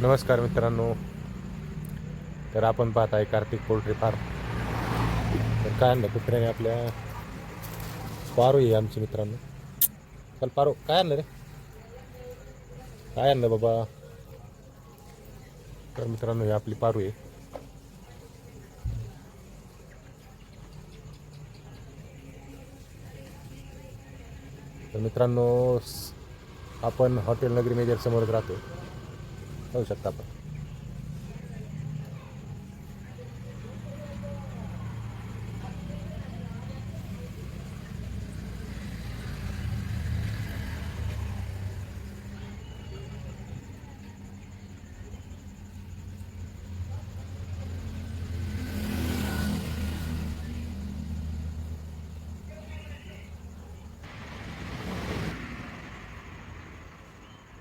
नमस्कार मित्रांनो. तर आपण पाहत आहे कार्तिक पोल्ट्री फार्म. तर काय आणलं कुत्र्याने आपल्या? पारो आहे आमची मित्रांनो. चल पारो काय आणलं रे? काय आणलं बाबा? तर मित्रांनो ही आपली पारू आहे. तर मित्रांनो आपण हॉटेल नगरी मेजर समोरच राहतो होऊ शकता आपण.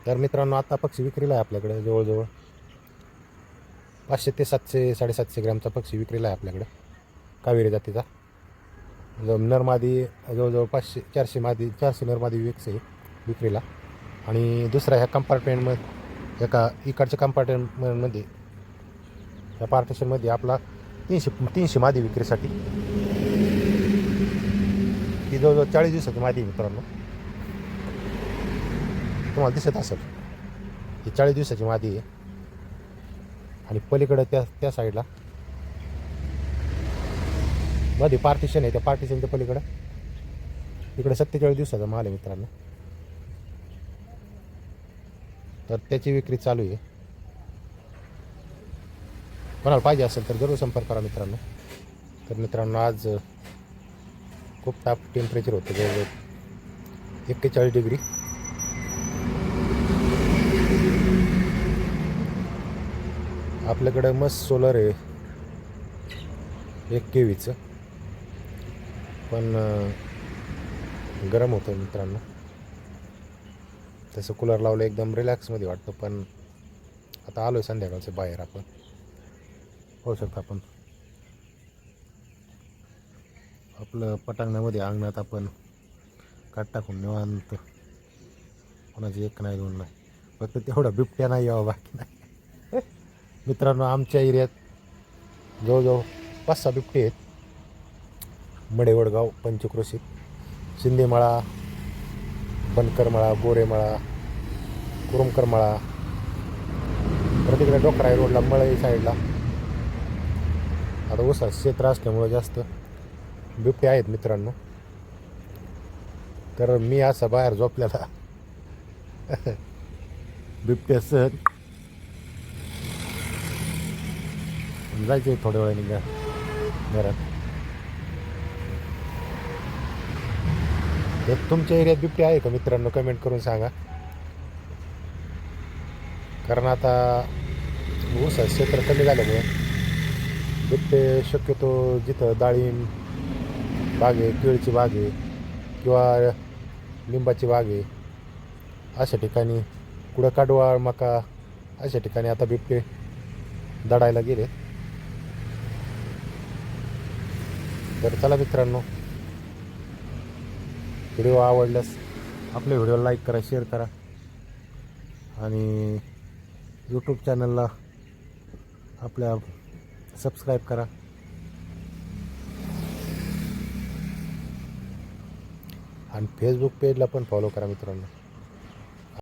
तर मित्रांनो आता पक्षी विक्रीला आहे आपल्याकडे जवळजवळ पाचशे ते सातशे साडेसातशे ग्रॅमचा पक्षी विक्रीला आहे आपल्याकडे कावेरी जातीचा. नरमादी जवळजवळ पाचशे चारशे मादी चारशे नरमादी विक्स आहे विक्रीला. आणि दुसरा ह्या कंपार्टमेंटमध्ये एका इकडच्या कंपार्टमेंटमध्ये या पार्टिशनमध्ये आपला तीनशे तीनशे मादी विक्रीसाठी ती जवळजवळ चाळीस दिवसाची मादी आहे मित्रांनो. तुम्हाला दिसत असेल. ही चाळीस दिवसाची मादी आहे. आणि पलीकडं त्या त्या साईडला मध्ये पार्टिशन आहे. त्या पार्टिशनच्या पलीकडं इकडे सत्तेचाळीस दिवसाचा माल आहे मित्रांनो. तर त्याची विक्री चालू आहे. कोणाला पाहिजे असेल तर जरूर संपर्क करा मित्रांनो. तर मित्रांनो आज खूप ताप टेम्परेचर होतं. जवळजवळ एक्केचाळीस डिग्री. आपल्याकडं मस्त सोलर आहे. एक केवीचं. पण गरम होतं मित्रांनो. तसं कूलर लावलं एकदम रिलॅक्समध्ये वाटतं पण आता आलो आहे संध्याकाळचं बाहेर आपण. पाहू शकतो आपण. आपलं पटांगणामध्ये अंगणात आपण काट टाकून निवांत. कोणाची एक नाही दोन नाही. फक्त तेवढा बिबट्या नाही यावा बाकी नाही. मित्रांनो आमच्या एरियात जवळजवळ पाच सहा बिबटे आहेत. मडेवडगाव पंचक्रोशीत शिंदेमळा बनकरमळा गोरेमळा कुरुमकरमळा परत इकडे डोकराई रोडला मळई साईडला. आता उसा क्षेत्र असल्यामुळं जास्त बिबटे आहेत मित्रांनो. तर मी असा बाहेर झोपल्याला बिबट्यासह जायचं थोड्या वेळाने घ्या घरात. तुमच्या एरियात बिबटे आहे का मित्रांनो? कमेंट करून सांगा. कारण आता ऊस क्षेत्र कमी झाल्यामुळे बिबटे शक्यतो जिथं डाळिंब बाग आहे केळीची बाग आहे किंवा लिंबाची बाग आहे अशा ठिकाणी कुठं काडवाळ मका अशा ठिकाणी आता बिबटे दडायला गेले तर चला मित्रांनो व्हिडिओ आवडल्यास आपल्या व्हिडिओला लाईक करा शेअर करा. आणि यूट्यूब चॅनलला आपल्या सबस्क्राईब करा. आणि फेसबुक पेजला पण फॉलो करा मित्रांनो.